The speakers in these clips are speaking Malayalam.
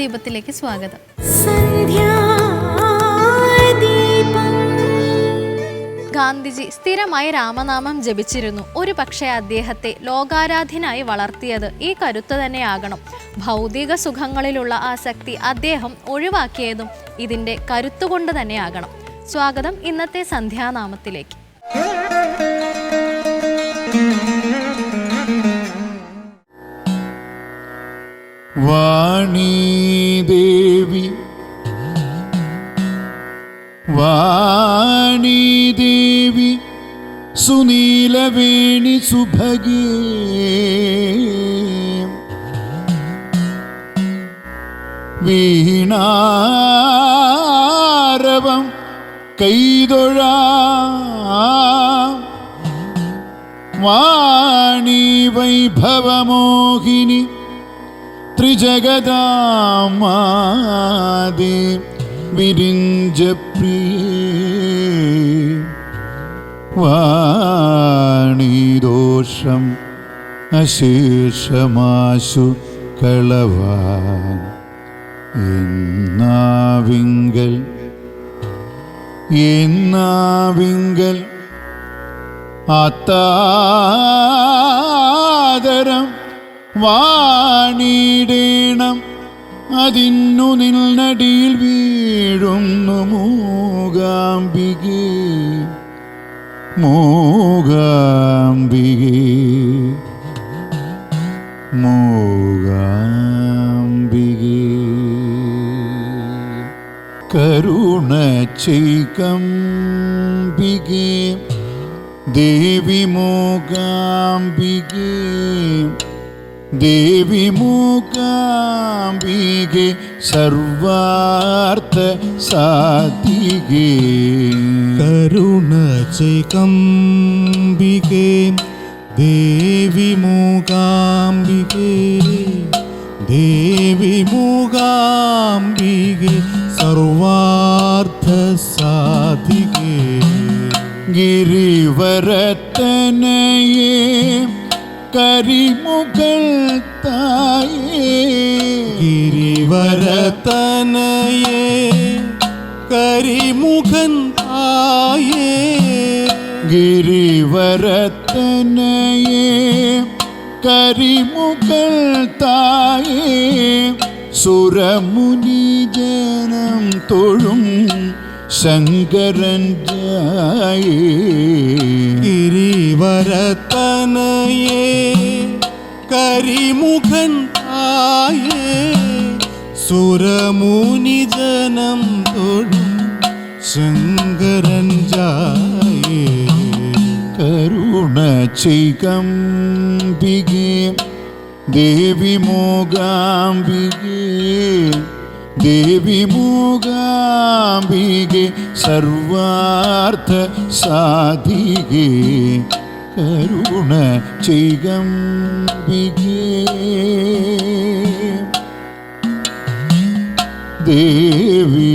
സന്ധ്യാദീപത്തിലേക്ക് സ്വാഗതം. ഗാന്ധിജി സ്ഥിരമായി രാമനാമം ജപിച്ചിരുന്നു. ഒരു പക്ഷേ അദ്ദേഹത്തെ ലോകാരാധ്യനായി വളർത്തിയത് ഈ കരുത്ത് തന്നെയാകണം. ഭൗതിക സുഖങ്ങളിലുള്ള ആസക്തി അദ്ദേഹം ഒഴിവാക്കിയതും ഇതിന്റെ കരുത്തുകൊണ്ട് തന്നെയാകണം. സ്വാഗതം ഇന്നത്തെ സന്ധ്യാനാമത്തിലേക്ക്. വാണീദേവി. വാണീദേവി സുനീലവേണി സുഭഗേ. വീണാരവം കൈതൊഴാ. വാണി വൈഭവമോഹിനി ത്രിജഗദാമാദേ വിരിഞ്ചപ്രിയേ വാണിദോഷം അശേഷമാശു കളവാൻ എന്നാവിങ്കൽ എന്നാവിങ്കൽ ആത്താദരം വാണിടേണം. അതിന്നു നിൽനടിയിൽ വീഴുന്നു മൂകാംബികേ. മൂകാംബികേ. മൂകാംബികേ. കരുണ ചെയ്കംബികേ. ദേവി മൂകാംബികേ. ദേവി മൂകാംബികെ സർവാർത്ഥ സാധികേ. കരുണ ചെയ്കംബികേ ദേവി മൂകാംബികേ. ദേവി മൂകാംബികെ സർവാർത്ഥ സാധികേ. ഗിരിവരത്തനയേ കരിമുകൾ തായേ ഗിരിവരതനയേ കരിമുഖൻ ആയേ ഗിരിവരത്തനയേ കരിമുകൾ തായേ സുരമുനി ജനം തൊഴും ശങ്കരൻ ജായേ ഗിരിവരതനയേ കരിമുഖൻ ആയേ സുരമുനി ജനം തൊഴും ശങ്കരൻ ജായേ. കരുണ ചെയ്കംബികേ ദേവി മൂകാംബികേ ദേവി മൂകാംബികെ സർവാർത്ഥ സാധികേ കരുണ ചെയ്കംബികേ ദേവി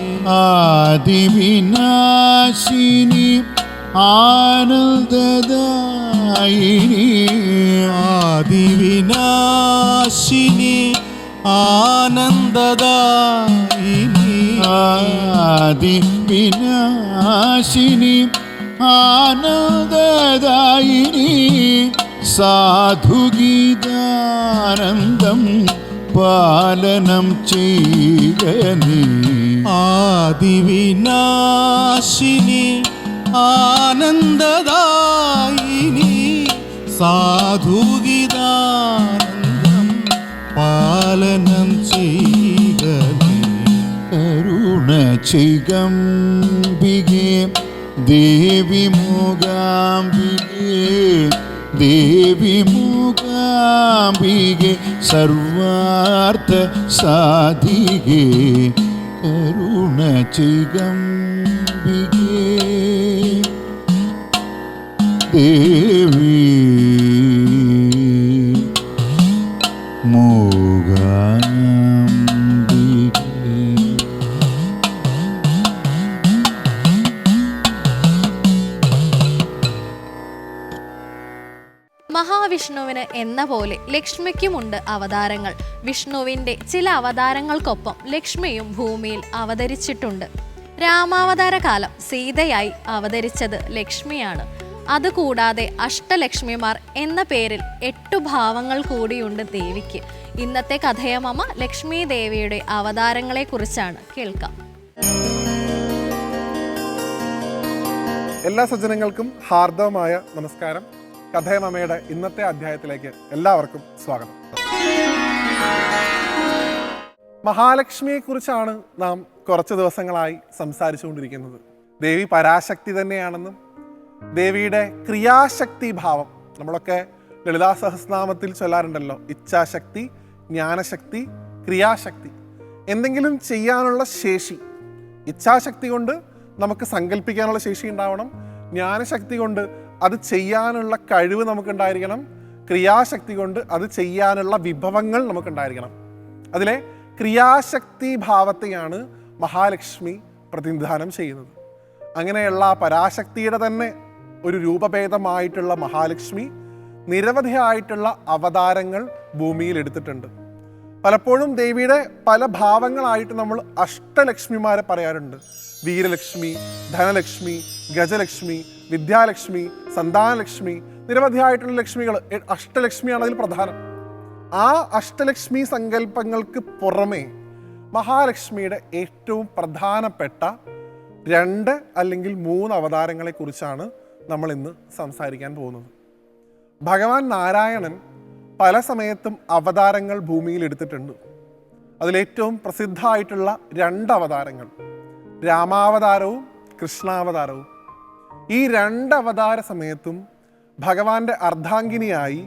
ആദിവിനാശിനി ആനന്ദദായിനി. ആദിവിനാശിനി ആനന്ദദായിനി. ആദിവിനാശിനി ആനന്ദദായിനി. സാധുഗീതാനന്ദം പാലനം ചെയ്യുക നീ ആദിവിനാശിനി ആനന്ദദായിനി സാധുഗിതാനന്ദം പാലനം ചെയ്യുക നീ. കരുണ ചെയ്കമ്പികെ ദേവി മൂകാംബികെ ദേവി മൂകാംബികെ സർവാർത്ഥ സാധികെ കരുണ ദേവി എന്ന പോലെ ലക്ഷ്മിക്കുമുണ്ട് അവതാരങ്ങൾ. വിഷ്ണുവിന്റെ ചില അവതാരങ്ങൾക്കൊപ്പം ലക്ഷ്മിയും ഭൂമിയിൽ അവതരിച്ചിട്ടുണ്ട്. രാമാവതാര കാലം സീതയായി അവതരിച്ചത് ലക്ഷ്മിയാണ്. അതുകൂടാതെ അഷ്ടലക്ഷ്മിമാർ എന്ന പേരിൽ എട്ടു ഭാവങ്ങൾ കൂടിയുണ്ട് ദേവിക്ക്. ഇന്നത്തെ കഥയമമ ലക്ഷ്മി ദേവിയുടെ അവതാരങ്ങളെക്കുറിച്ചാണ് കേൾക്കാം. എല്ലാ സജ്ജനങ്ങൾക്കും ഹാർദവമായ നമസ്കാരം. കഥയമമ്മയുടെ ഇന്നത്തെ അധ്യായത്തിലേക്ക് എല്ലാവർക്കും സ്വാഗതം. മഹാലക്ഷ്മിയെ കുറിച്ചാണ് നാം കുറച്ച് ദിവസങ്ങളായി സംസാരിച്ചുകൊണ്ടിരിക്കുന്നത്. ദേവി പരാശക്തി തന്നെയാണെന്നും ദേവിയുടെ ക്രിയാശക്തി ഭാവം നമ്മളൊക്കെ ലളിതാ സഹസ്രനാമത്തിൽ ചൊല്ലാറുണ്ടല്ലോ ഇച്ഛാശക്തി ജ്ഞാനശക്തി ക്രിയാശക്തി. എന്തെങ്കിലും ചെയ്യാനുള്ള ശേഷി ഇച്ഛാശക്തി കൊണ്ട് നമുക്ക് സങ്കല്പിക്കാനുള്ള ശേഷി ഉണ്ടാവണം ജ്ഞാനശക്തി കൊണ്ട് അത് ചെയ്യാനുള്ള കഴിവ് നമുക്കുണ്ടായിരിക്കണം. ക്രിയാശക്തി കൊണ്ട് അത് ചെയ്യാനുള്ള വിഭവങ്ങൾ നമുക്കുണ്ടായിരിക്കണം. അതിലെ ക്രിയാശക്തി ഭാവത്തെയാണ് മഹാലക്ഷ്മി പ്രതിനിധാനം ചെയ്യുന്നത്. അങ്ങനെയുള്ള പരാശക്തിയുടെ തന്നെ ഒരു രൂപഭേദമായിട്ടുള്ള മഹാലക്ഷ്മി നിരവധിയായിട്ടുള്ള അവതാരങ്ങൾ ഭൂമിയിൽ എടുത്തിട്ടുണ്ട്. പലപ്പോഴും ദേവിയുടെ പല ഭാവങ്ങളായിട്ട് നമ്മൾ അഷ്ടലക്ഷ്മിമാരെ പറയാറുണ്ട്. വീരലക്ഷ്മി ധനലക്ഷ്മി ഗജലക്ഷ്മി വിദ്യാലക്ഷ്മി സന്താനലക്ഷ്മി നിരവധിയായിട്ടുള്ള ലക്ഷ്മികൾ. അഷ്ടലക്ഷ്മിയാണ് അതിൽ പ്രധാനം. ആ അഷ്ടലക്ഷ്മി സങ്കല്പങ്ങൾക്ക് പുറമെ മഹാലക്ഷ്മിയുടെ ഏറ്റവും പ്രധാനപ്പെട്ട രണ്ട് അല്ലെങ്കിൽ മൂന്ന് അവതാരങ്ങളെ കുറിച്ചാണ് നമ്മൾ ഇന്ന് സംസാരിക്കാൻ പോകുന്നത്. ഭഗവാൻ നാരായണൻ പല സമയത്തും അവതാരങ്ങൾ ഭൂമിയിൽ എടുത്തിട്ടുണ്ട്. അതിലേറ്റവും പ്രസിദ്ധമായിട്ടുള്ള രണ്ട് അവതാരങ്ങൾ. രാമാവതാരവും കൃഷ്ണാവതാരവും. ഈ രണ്ട് അവതാര സമയത്തും ഭഗവാന്റെ അർദ്ധാംഗിനിയായി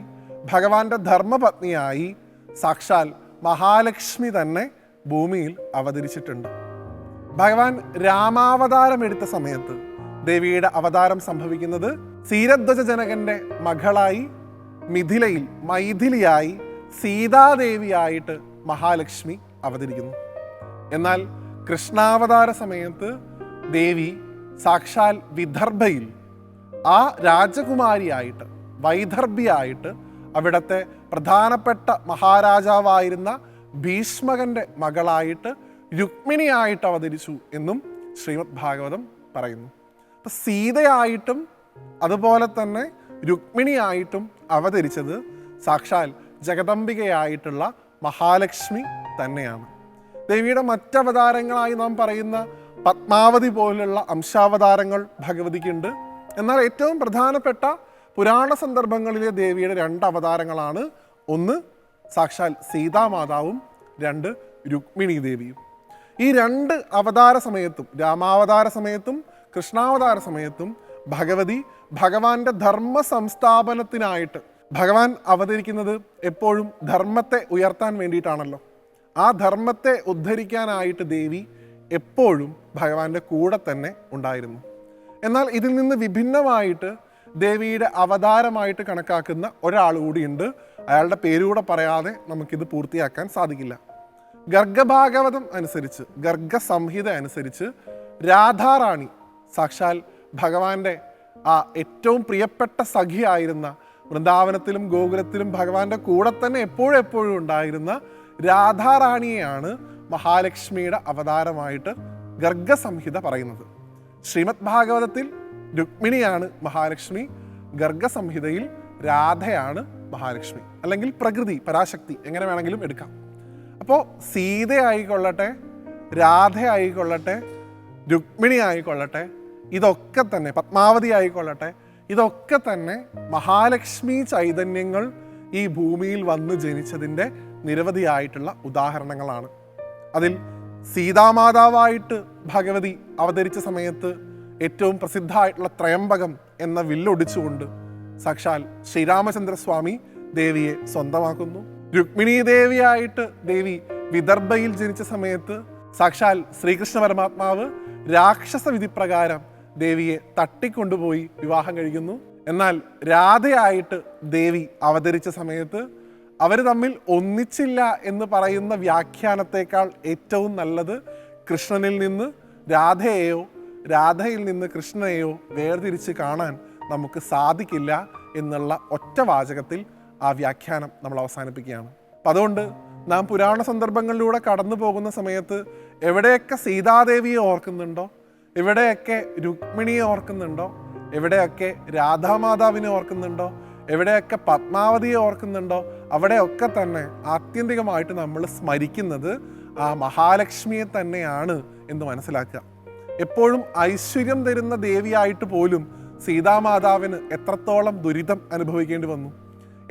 ഭഗവാന്റെ ധർമ്മപത്നിയായി സാക്ഷാൽ മഹാലക്ഷ്മി തന്നെ ഭൂമിയിൽ അവതരിച്ചിട്ടുണ്ട്. ഭഗവാൻ രാമാവതാരം എടുത്ത സമയത്ത് ദേവിയുടെ അവതാരം സംഭവിക്കുന്നത് സീരധ്വജനകന്റെ മകളായി മിഥിലയിൽ മൈഥിലിയായി സീതാദേവിയായിട്ട് മഹാലക്ഷ്മി അവതരിക്കുന്നു. എന്നാൽ കൃഷ്ണാവതാര സമയത്ത് ദേവി സാക്ഷാൽ വിദർഭയിൽ ആ രാജകുമാരിയായിട്ട് വൈദർഭിയായിട്ട് അവിടുത്തെ പ്രധാനപ്പെട്ട മഹാരാജാവായിരുന്ന ഭീഷ്മകന്റെ മകളായിട്ട് രുക്മിണിയായിട്ട് അവതരിച്ചു എന്നും ശ്രീമദ് ഭാഗവതം പറയുന്നു. അപ്പൊ സീതയായിട്ടും അതുപോലെ തന്നെ രുക്മിണിയായിട്ടും അവതരിച്ചത് സാക്ഷാൽ ജഗദംബികയായിട്ടുള്ള മഹാലക്ഷ്മി തന്നെയാണ്. ദേവിയുടെ മറ്റവതാരങ്ങളായി നാം പറയുന്ന പത്മാവതി പോലുള്ള അംശാവതാരങ്ങൾ ഭഗവതിക്കുണ്ട്. എന്നാൽ ഏറ്റവും പ്രധാനപ്പെട്ട പുരാണ സന്ദർഭങ്ങളിലെ ദേവിയുടെ രണ്ട് അവതാരങ്ങളാണ്. ഒന്ന് സാക്ഷാൽ സീതാമാതാവും രണ്ട് രുക്മിണി ദേവിയും. ഈ രണ്ട് അവതാര സമയത്തും രാമാവതാര സമയത്തും കൃഷ്ണാവതാര സമയത്തും ഭഗവതി ഭഗവാന്റെ ധർമ്മ സംസ്ഥാപനത്തിനായിട്ട് ഭഗവാൻ അവതരിക്കുന്നത് എപ്പോഴും ധർമ്മത്തെ ഉയർത്താൻ വേണ്ടിയിട്ടാണല്ലോ. ആ ധർമ്മത്തെ ഉദ്ധരിക്കാനായിട്ട് ദേവി എപ്പോഴും ഭഗവാന്റെ കൂടെ തന്നെ ഉണ്ടായിരുന്നു. എന്നാൽ ഇതിൽ നിന്ന് വിഭിന്നമായിട്ട് ദേവിയുടെ അവതാരമായിട്ട് കണക്കാക്കുന്ന ഒരാൾ കൂടിയുണ്ട്. അയാളുടെ പേരുകൂടെ പറയാതെ നമുക്കിത് പൂർത്തിയാക്കാൻ സാധിക്കില്ല. ഗർഗഭാഗവതം അനുസരിച്ച് ഗർഗസംഹിത അനുസരിച്ച് രാധാറാണി സാക്ഷാൽ ഭഗവാന്റെ ആ ഏറ്റവും പ്രിയപ്പെട്ട സഖിയായിരുന്ന വൃന്ദാവനത്തിലും ഗോകുലത്തിലും ഭഗവാന്റെ കൂടെ തന്നെ എപ്പോഴും എപ്പോഴും ഉണ്ടായിരുന്ന രാധാറാണിയെയാണ് മഹാലക്ഷ്മിയുടെ അവതാരമായിട്ട് ഗർഗസംഹിത പറയുന്നത്. ശ്രീമദ് ഭാഗവതത്തിൽ രുക്മിണിയാണ് മഹാലക്ഷ്മി ഗർഗസംഹിതയിൽ രാധയാണ് മഹാലക്ഷ്മി. അല്ലെങ്കിൽ പ്രകൃതി പരാശക്തി എങ്ങനെ വേണമെങ്കിലും എടുക്കാം. അപ്പോൾ സീത ആയിക്കൊള്ളട്ടെ രാധ ആയിക്കൊള്ളട്ടെ രുക്മിണി ആയിക്കൊള്ളട്ടെ ഇതൊക്കെ തന്നെ പത്മാവതി ആയിക്കൊള്ളട്ടെ ഇതൊക്കെ തന്നെ മഹാലക്ഷ്മി ചൈതന്യങ്ങൾ ഈ ഭൂമിയിൽ വന്ന് ജനിച്ചതിന്റെ നിരവധിയായിട്ടുള്ള ഉദാഹരണങ്ങളാണ്. അതിൽ സീതാമാതാവായിട്ട് ഭഗവതി അവതരിച്ച സമയത്ത് ഏറ്റവും പ്രസിദ്ധമായിട്ടുള്ള ത്രയംബകം എന്ന വില്ലൊടിച്ചുകൊണ്ട് സാക്ഷാൽ ശ്രീരാമചന്ദ്രസ്വാമി ദേവിയെ സ്വന്തമാക്കുന്നു. രുക്മിണി ദേവിയായിട്ട് ദേവി വിദർഭയിൽ ജനിച്ച സമയത്ത് സാക്ഷാൽ ശ്രീകൃഷ്ണ പരമാത്മാവ് രാക്ഷസ വിധിപ്രകാരം ദേവിയെ തട്ടിക്കൊണ്ടുപോയി വിവാഹം കഴിക്കുന്നു. എന്നാൽ രാധയായിട്ട് ദേവി അവതരിച്ച സമയത്ത് അവർ തമ്മിൽ ഒന്നിച്ചില്ല എന്ന് പറയുന്ന വ്യാഖ്യാനത്തേക്കാൾ ഏറ്റവും നല്ലത് കൃഷ്ണനിൽ നിന്ന് രാധയെയോ രാധയിൽ നിന്ന് കൃഷ്ണനെയോ വേർതിരിച്ച് കാണാൻ നമുക്ക് സാധിക്കില്ല എന്നുള്ള ഒറ്റ വാചകത്തിൽ ആ വ്യാഖ്യാനം നമ്മൾ അവസാനിപ്പിക്കുകയാണ്. അപ്പം അതുകൊണ്ട് നാം പുരാണ സന്ദർഭങ്ങളിലൂടെ കടന്നു പോകുന്ന സമയത്ത് എവിടെയൊക്കെ സീതാദേവിയെ ഓർക്കുന്നുണ്ടോ എവിടെയൊക്കെ രുക്മിണിയെ ഓർക്കുന്നുണ്ടോ എവിടെയൊക്കെ രാധാമാതാവിനെ ഓർക്കുന്നുണ്ടോ എവിടെയൊക്കെ പത്മാവതിയെ ഓർക്കുന്നുണ്ടോ അവിടെയൊക്കെ തന്നെ ആത്യന്തികമായിട്ട് നമ്മൾ സ്മരിക്കുന്നത് ആ മഹാലക്ഷ്മിയെ തന്നെയാണ് എന്ന് മനസ്സിലാക്കുക. എപ്പോഴും ഐശ്വര്യം തരുന്ന ദേവിയായിട്ട് പോലും സീതാമാതാവിന് എത്രത്തോളം ദുരിതം അനുഭവിക്കേണ്ടി വന്നു.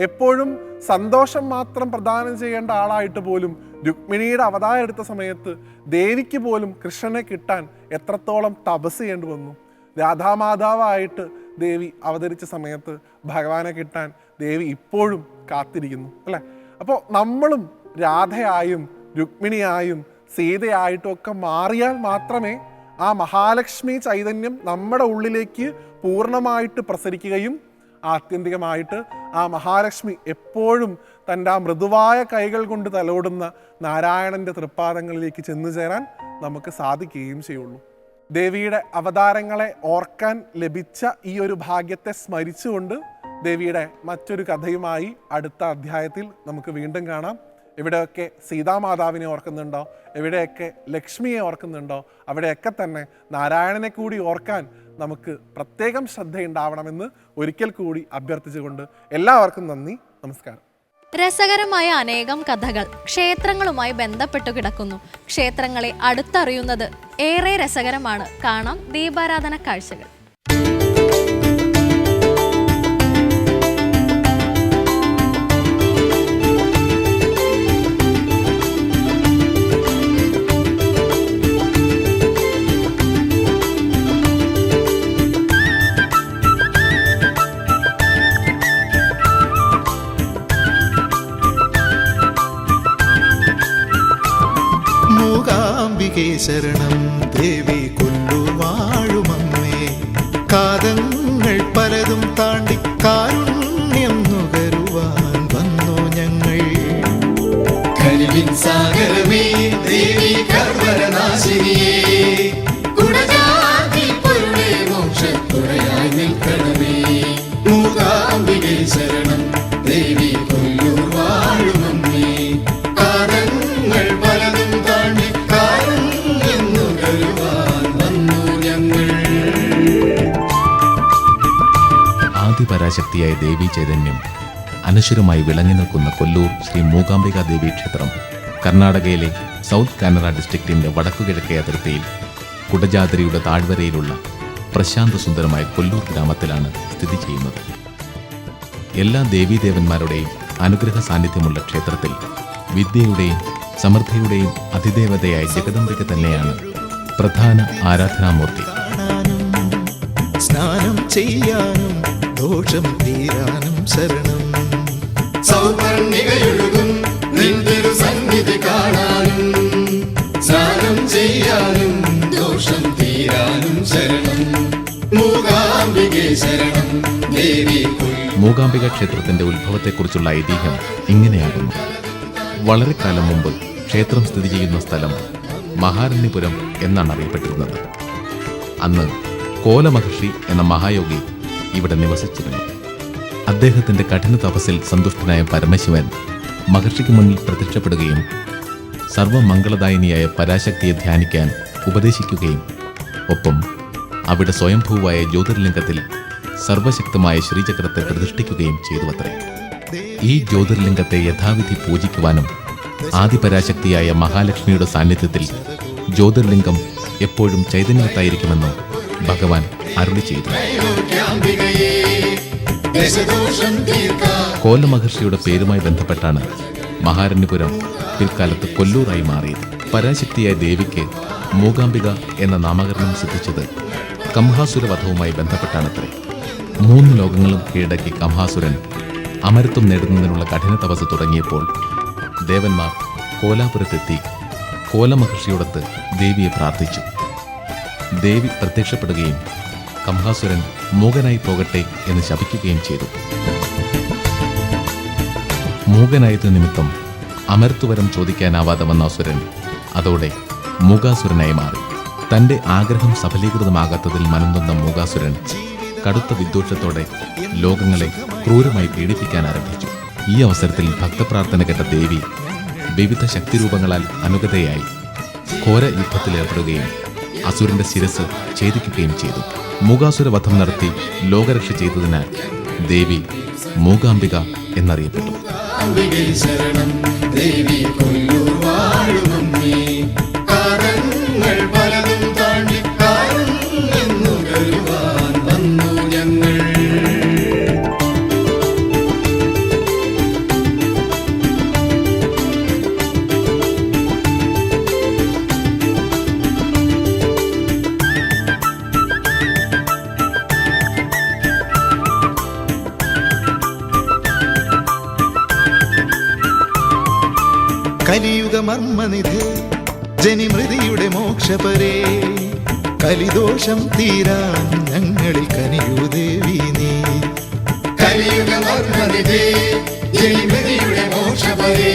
എപ്പോഴും സന്തോഷം മാത്രം പ്രദാനം ചെയ്യേണ്ട ആളായിട്ട് പോലും രുക്മിണിയുടെ അവതാരം എടുത്ത സമയത്ത് ദേവിക്ക് പോലും കൃഷ്ണനെ കിട്ടാൻ എത്രത്തോളം തപസ് ചെയ്യേണ്ടി വന്നു. രാധാമാതാവായിട്ട് ദേവി അവതരിച്ച സമയത്ത് ഭഗവാനെ കിട്ടാൻ ദേവി ഇപ്പോഴും കാത്തിരിക്കുന്നു അല്ലേ? അപ്പോൾ നമ്മളും രാധയായും രുക്മിണിയായും സീതയായിട്ടും ഒക്കെ മാറിയാൽ മാത്രമേ ആ മഹാലക്ഷ്മി ചൈതന്യം നമ്മുടെ ഉള്ളിലേക്ക് പൂർണമായിട്ട് പ്രസരിക്കുകയും ആത്യന്തികമായിട്ട് ആ മഹാലക്ഷ്മി എപ്പോഴും തന്റെ ആ മൃദുവായ കൈകൾ കൊണ്ട് തലോടുന്ന നാരായണന്റെ തൃപ്പാദങ്ങളിലേക്ക് ചെന്നു ചേരാൻ നമുക്ക് സാധിക്കുകയും ചെയ്യുള്ളൂ. ദേവിയുടെ അവതാരങ്ങളെ ഓർക്കാൻ ലഭിച്ച ഈ ഒരു ഭാഗ്യത്തെ സ്മരിച്ചുകൊണ്ട് ദേവിയുടെ മറ്റൊരു കഥയുമായി അടുത്ത അധ്യായത്തിൽ നമുക്ക് വീണ്ടും കാണാം. എവിടെയൊക്കെ സീതാമാതാവിനെ ഓർക്കുന്നുണ്ടോ? എവിടെയൊക്കെ ലക്ഷ്മിയെ ഓർക്കുന്നുണ്ടോ? അവിടെയൊക്കെ തന്നെ നാരായണനെ കൂടി ഓർക്കാൻ നമുക്ക് പ്രത്യേകം ശ്രദ്ധയുണ്ടാവണമെന്ന് ഒരിക്കൽ കൂടി അഭ്യർത്ഥിച്ചുകൊണ്ട് എല്ലാവർക്കും നന്ദി നമസ്കാരം. രസകരമായ അനേകം കഥകൾ ക്ഷേത്രങ്ങളുമായി ബന്ധപ്പെട്ടു കിടക്കുന്നു. ക്ഷേത്രങ്ങളെ അടുത്തറിയുന്നത് ഏറെ രസകരമാണ്. കാണാം ദീപാരാധന കാഴ്ചകൾ. മൂകാംബികേ ശരണം ദേവി കൊല്ലുവാഴുമമ്മേ കാതങ്ങൾ പലതും താണ്ടി കാരുണ്യം നുകരുവാൻ വന്നു ഞങ്ങൾ. സാഗരമേ ദേവി കർമ്മരനാശിനിയേ. ആദിപരാശക്തിയായ ദേവീ ചൈതന്യം. അനശ്വരമായി വിളങ്ങി നിൽക്കുന്ന കൊല്ലൂർ ശ്രീ മൂകാംബിക ദേവി ക്ഷേത്രം കർണാടകയിലെ സൗത്ത് കാനറ വടക്കു വടക്കുകിഴക്കേ അതിർത്തിയിൽ കുടജാതിരിയുടെ താഴ്വരയിലുള്ള പ്രശാന്ത സുന്ദരമായ കൊല്ലൂർ ഗ്രാമത്തിലാണ് സ്ഥിതി ചെയ്യുന്നത്. എല്ലാ ദേവീദേവന്മാരുടെയും അനുഗ്രഹ സാന്നിധ്യമുള്ള ക്ഷേത്രത്തിൽ വിദ്യയുടെയും സമൃദ്ധിയുടെയും അതിദേവതയായ ജഗദംബിക തന്നെയാണ് പ്രധാന ആരാധനാമൂർത്തി. സ്നാനം ചെയ്യാനും ദോഷം തീരാനും ശരണം. സൗപർണികയൊഴുകും നിന്തിരു സന്നിധി കാണാനും സ്നാനം ചെയ്യാനും ദോഷം തീരാനും ശരണം. മൂകാംബികെ ശരണം ദേവി മൂകാംബിക ക്ഷേത്രത്തിന്റെ ഉത്ഭവത്തെക്കുറിച്ചുള്ള ഐതിഹ്യം ഇങ്ങനെയാകുന്നു. വളരെ കാലം മുമ്പ് ക്ഷേത്രം സ്ഥിതി ചെയ്യുന്ന സ്ഥലം മഹാരണ്യപുരം എന്നാണ് അറിയപ്പെട്ടിരുന്നത്. അന്ന് കോലമഹർഷി എന്ന മഹായോഗി ഇവിടെ നിവസിച്ചിരുന്നു. അദ്ദേഹത്തിന്റെ കഠിന തപസ്സിൽ സന്തുഷ്ടനായ പരമശിവൻ മഹർഷിക്ക് മുന്നിൽ പ്രത്യക്ഷപ്പെടുകയും സർവമംഗളദായിനിയായ പരാശക്തിയെ ധ്യാനിക്കാൻ ഉപദേശിക്കുകയും. ഒപ്പം അവിടെ സ്വയംഭൂവായ ജ്യോതിർലിംഗത്തിൽ സർവശക്തമായ ശ്രീചക്രത്തെ പ്രതിഷ്ഠിക്കുകയും ചെയ്തുവത്രേ. ഈ ജ്യോതിർലിംഗത്തെ യഥാവിധി പൂജിക്കുവാനും ആദിപരാശക്തിയായ മഹാലക്ഷ്മിയുടെ സാന്നിധ്യത്തിൽ ജ്യോതിർലിംഗം എപ്പോഴും ചൈതന്യത്തായിരിക്കുമെന്നും ഭഗവാൻ അരുളി ചെയ്തു. ദശദോഷം മഹർഷിയുടെ പേരുമായി ബന്ധപ്പെട്ടാണ് മഹാരണ്യപുരം പിൽക്കാലത്ത് കൊല്ലൂറായി മാറിയത്. പരാശക്തിയായ ദേവിക്ക് മൂകാംബിക എന്ന നാമകരണം സിദ്ധിച്ചത് കംഹാസുര വധവുമായി ബന്ധപ്പെട്ടാണത്രേ. മൂന്ന് ലോകങ്ങളും കീഴടക്കി കംഹാസുരൻ അമരത്വം നേടുന്നതിനുള്ള കഠിന തപസ് തുടങ്ങിയപ്പോൾ ദേവന്മാർ കോലാപുരത്തെത്തി കോലമഹർഷിയോടത്ത് ദേവിയെ പ്രാർത്ഥിച്ചു. ദേവി പ്രത്യക്ഷപ്പെടുകയും കംഹാസുരൻ മൂകനായി പോകട്ടെ എന്ന് ശപിക്കുകയും ചെയ്തു. മൂകനായത് നിമിത്തം അമർത്തുവരം ചോദിക്കാനാവാതെ വന്ന അസുരൻ അതോടെ മൂകാസുരനായി മാറി. തന്റെ ആഗ്രഹം സഫലീകൃതമാകാത്തതിൽ മനംതന്ന മൂകാസുരൻ കടുത്ത വിദ്വേഷത്തോടെ ലോകങ്ങളെ ക്രൂരമായി പീഡിപ്പിക്കാൻ ആരംഭിച്ചു. ഈ അവസരത്തിൽ ഭക്തപ്രാർത്ഥന കേട്ട ദേവി വിവിധ ശക്തിരൂപങ്ങളാൽ അനുഗതയായി ഘോര യുദ്ധത്തിലേർപ്പെടുകയും അസുരന്റെ ശിരസ് ഛേദിക്കുകയും ചെയ്തു. മൂകാസുര വധം നടത്തി ലോകരക്ഷ ചെയ്തതിനാൽ ദേവി മൂകാംബിക എന്നറിയപ്പെട്ടു. മോക്ഷപരേ കലിദോഷം തീരാൻ ഞങ്ങളിൽ കനിയൂ ദേവി നീ. കലിയുഗ മർമ്മനിധേ ജനിമൃതിയുടെ മോക്ഷപരേ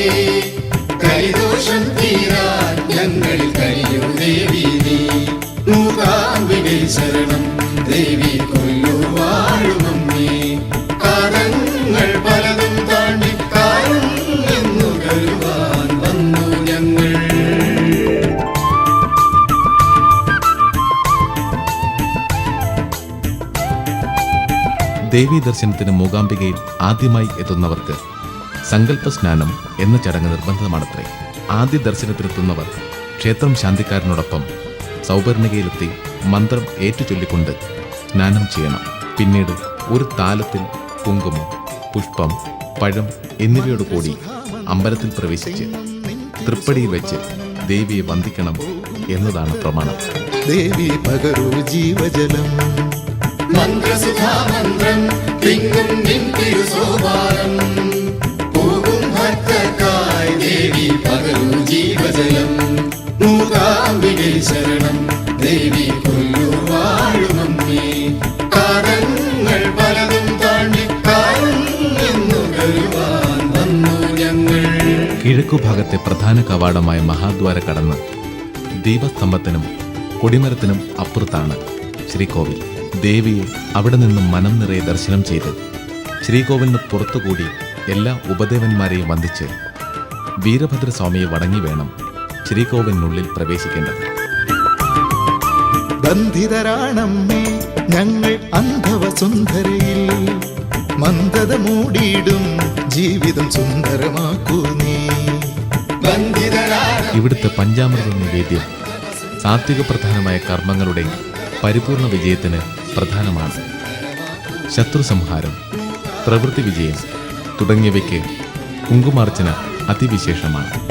കലിദോഷം തീരാൻ ഞങ്ങളിൽ കനിയൂ ദേവി നീ. മൂകാംബികൈ ശരണം ദേവി ദേവീ ദർശനത്തിന് മൂകാംബികയിൽ ആദ്യമായി എത്തുന്നവർക്ക് സങ്കല്പ സ്നാനം എന്ന ചടങ്ങ് നിർബന്ധമാണത്രേ. ആദ്യ ദർശനത്തിനെത്തുന്നവർ ക്ഷേത്രം ശാന്തിക്കാരനോടൊപ്പം സൗപർണികയിലെത്തി മന്ത്രം ഏറ്റുചൊല്ലിക്കൊണ്ട് സ്നാനം ചെയ്യണം. പിന്നീട് ഒരു താലത്തിൽ കുങ്കുമം പുഷ്പം പഴം എന്നിവയോട് കൂടി അമ്പലത്തിൽ പ്രവേശിച്ച് തൃപ്പടിയിൽ വെച്ച് ദേവിയെ വന്ദിക്കണം എന്നതാണ് പ്രമാണം. ദേവി പകരൂ ജീവജലം. മന്ത്രസുധാമന്ത്രം തിങ്കും ദേവി ജീവജലം. ശരണം ദേവി പലതും ഞങ്ങൾ. കിഴക്കുഭാഗത്തെ പ്രധാന കവാടമായ മഹാദ്വാര കടന്ന് ദീപസ്തംഭത്തിനും കൊടിമരത്തിനും അപ്പുറത്താണ് ശ്രീകോവിൽ. ദേവിയെ അവിടെ നിന്നും മനം നിറയെ ദർശനം ചെയ്ത് ശ്രീകോവിലിന് പുറത്തുകൂടി എല്ലാ ഉപദേവന്മാരെയും വന്ദിച്ച് വീരഭദ്രസ്വാമിയെ വണങ്ങി വേണം ശ്രീകോവിലിനുള്ളിൽ പ്രവേശിക്കേണ്ടത്. ബന്ധിതരാണമ്മേ ഞങ്ങൾ അന്ധവ സുന്ദരയിൽ മന്ദത മൂടിയിടും ജീവിതം സുന്ദരമാക്കൂ നീ. ഇവിടുത്തെ പഞ്ചാമൃത നിവേദ്യം സാത്വിക പ്രധാനമായ കർമ്മങ്ങളുടെ പരിപൂർണ വിജയത്തിന് പ്രധാനമാണ്. ശത്രു സംഹാരം പ്രവൃത്തി വിജയം തുടങ്ങിയവയ്ക്ക് കുങ്കുമാർച്ചന അതിവിശേഷമാണ്.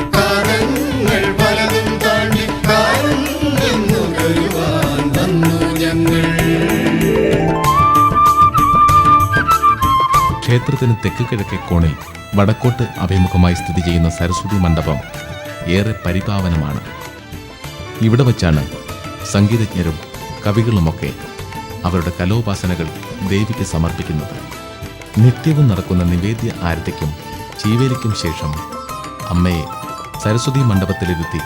ക്ഷേത്രത്തിന് തെക്ക് കിഴക്കേ കോണിൽ വടക്കോട്ട് അഭിമുഖമായി സ്ഥിതി ചെയ്യുന്ന സരസ്വതി മണ്ഡപം ഏറെ പരിപാവനമാണ്. ഇവിടെ വച്ചാണ് സംഗീതജ്ഞരും കവികളുമൊക്കെ അവരുടെ കലോപാസനകൾ ദേവിക്ക് സമർപ്പിക്കുന്നത്. നിത്യവും നടക്കുന്ന നിവേദ്യ ആരതിക്കും ചീവേലിക്കും ശേഷം അമ്മയെ സരസ്വതി മണ്ഡപത്തിലിരുത്തി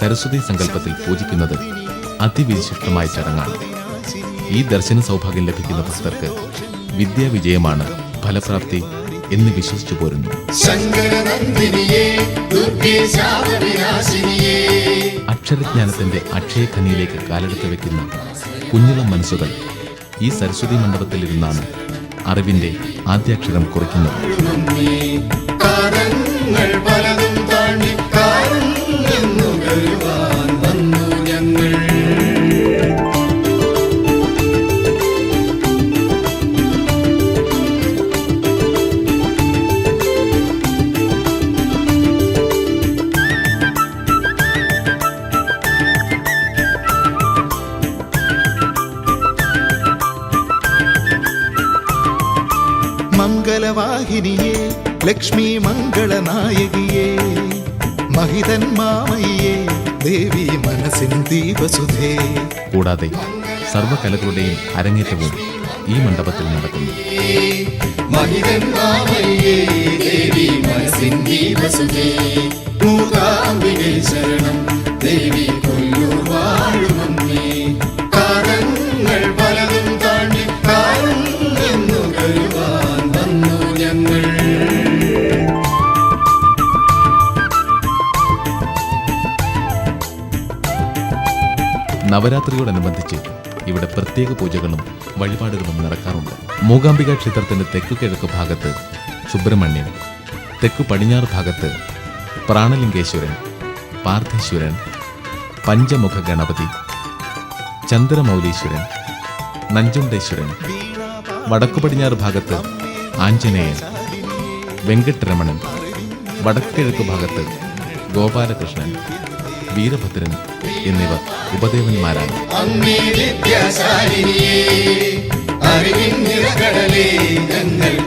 സരസ്വതി സങ്കല്പത്തിൽ പൂജിക്കുന്നത് അതിവിശിഷ്ടമായ ചടങ്ങാണ്. ഈ ദർശന സൗഭാഗ്യം ലഭിക്കുന്ന ഭക്തർക്ക് വിദ്യാവിജയമാണ് ഫലപ്രാപ്തി എന്ന് വിശ്വസിച്ചു പോരുന്നു. അക്ഷരജ്ഞാനത്തിന്റെ അക്ഷയഖനിയിലേക്ക് കാലെടുത്ത് വെക്കുന്ന കുഞ്ഞിളം മനസ്സുകൾ ഈ സരസ്വതി മണ്ഡപത്തിലിരുന്നാണ് അറിവിന്റെ ആദ്യാക്ഷരം കുറിക്കുന്നത്. പലതും താണ്ടി കാലം മംഗളവാഹിനിയേ ലക്ഷ്മി മംഗളനായകിയേ മഹിതൻ മാമയ്യേ ദേവി മനസ്സിൻ ദീപസുധേ. കൂടാതെ സർവകലകളുടെയും അരങ്ങേറ്റവും ഈ മണ്ഡപത്തിൽ നടക്കുന്നു. മഹിതൻ മാമയ്യേ ദേവി മനസ്സിൻ ദീപസുധേ. ശരണം ദേവി കൊല്ലൂർ വാഴുമമ്മേ നവരാത്രിയോടനുബന്ധിച്ച് ഇവിടെ പ്രത്യേക പൂജകളും വഴിപാടുകളും നടക്കാറുണ്ട്. മൂകാംബിക ക്ഷേത്രത്തിന്റെ തെക്കു കിഴക്ക് ഭാഗത്ത് സുബ്രഹ്മണ്യൻ തെക്കു പടിഞ്ഞാറ് ഭാഗത്ത് പ്രാണലിംഗേശ്വരൻ പാർത്ഥേശ്വരൻ പഞ്ചമുഖ ഗണപതി ചന്ദ്രമൗലീശ്വരൻ നഞ്ചുണ്ടേശ്വരൻ വടക്കു പടിഞ്ഞാറ് ഭാഗത്ത് ആഞ്ജനേയൻ വെങ്കട്ടരമണൻ വടക്കു കിഴക്ക് ഭാഗത്ത് ഗോപാലകൃഷ്ണൻ വീരഭദ്രൻ എന്നിവർ ഉപദേവന്മാരാണ്. അറിവിൻ നിറകടലേ ഞങ്ങൾ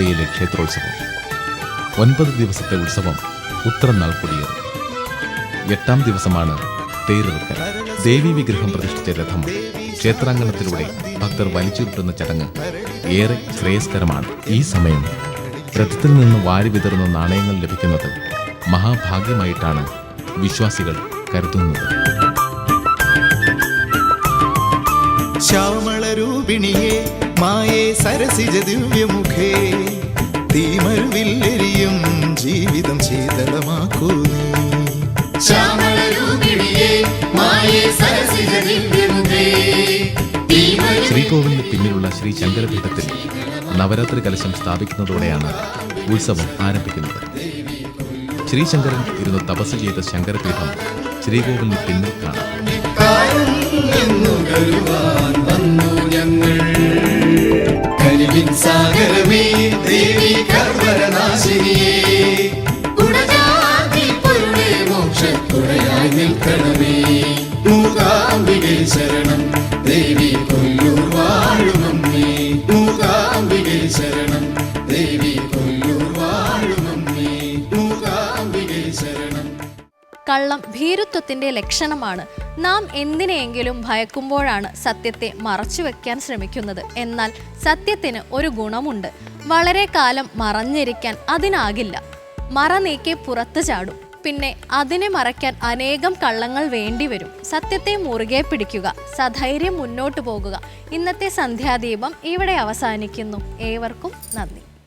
മൂകാംബയിലെ ക്ഷേത്രോത്സവം. ഒൻപത് ദിവസത്തെ ഉത്സവം ഉത്തരനാൾ കൊടിയേറും. എട്ടാം ദിവസമാണ് തേരിറക്കൽ ദേവി വിഗ്രഹം പ്രതിഷ്ഠിച്ച രഥം. ക്ഷേത്രാങ്കണത്തിലൂടെ ഭക്തർ വലിച്ചുരുട്ടുന്ന ചടങ്ങ് ഏറെ ശ്രേയസ്കരമാണ്. ഈ സമയം രഥത്തിൽ നിന്ന് വാരി വിതറുന്ന നാണയങ്ങൾ ലഭിക്കുന്നത് മഹാഭാഗ്യമായിട്ടാണ് വിശ്വാസികൾ കരുതുന്നത്. ശ്യാമളരൂപിണിയേ മായേ സരസിജ ദിവ്യമുഖേ തീമരുവില്ലെരിയും ജീവിതം ശീതളമാക്കൂ നീ. ശ്യാമളരൂപിണിയേ മായേ സരസിജ ദിവ്യമുഖേ ശ്രീകോവിലിന് പിന്നിലുള്ള ശ്രീ ശങ്കരപീഠത്തിൽ നവരാത്രി കലശം സ്ഥാപിക്കുന്നതോടെയാണ് ഉത്സവം ആരംഭിക്കുന്നത്. ശ്രീശങ്കരൻ ഇരുന്ന് തപസ് ചെയ്ത ശങ്കരപീഠം ശ്രീകോവിലിന് പിന്നിൽ കാണാം. കാരുണ്യെന്നു വന്നു ഞങ്ങൾ. കരിവിൻ സാഗരമേ ദേവി നിൽക്കണമേ. മൂകാംബികേ ശരണം ദേവി കൊല്ലൂർ വാഴുമമ്മേ മൂകാംബികേ ശരണം ദേവി കൊല്ലൂർ വാഴുമമ്മേ മൂകാംബികേ ശരണം. കള്ളം ഭീരുത്വത്തിന്റെ ലക്ഷണമാണ് നാം എന്തിനെയെങ്കിലും ഭയക്കുമ്പോഴാണ് സത്യത്തെ മറച്ചു വെക്കാൻ ശ്രമിക്കുന്നത്. എന്നാൽ സത്യത്തിന് ഒരു ഗുണമുണ്ട്. വളരെ കാലം മറഞ്ഞിരിക്കാൻ അതിനാകില്ല. മറ നീക്കി പുറത്തു ചാടും. പിന്നെ അതിനെ മറയ്ക്കാൻ അനേകം കള്ളങ്ങൾ വേണ്ടിവരും സത്യത്തെ മുറുകെ പിടിക്കുക സധൈര്യം മുന്നോട്ടു പോകുക. ഇന്നത്തെ സന്ധ്യാദീപം ഇവിടെ അവസാനിക്കുന്നു. ഏവർക്കും നന്ദി.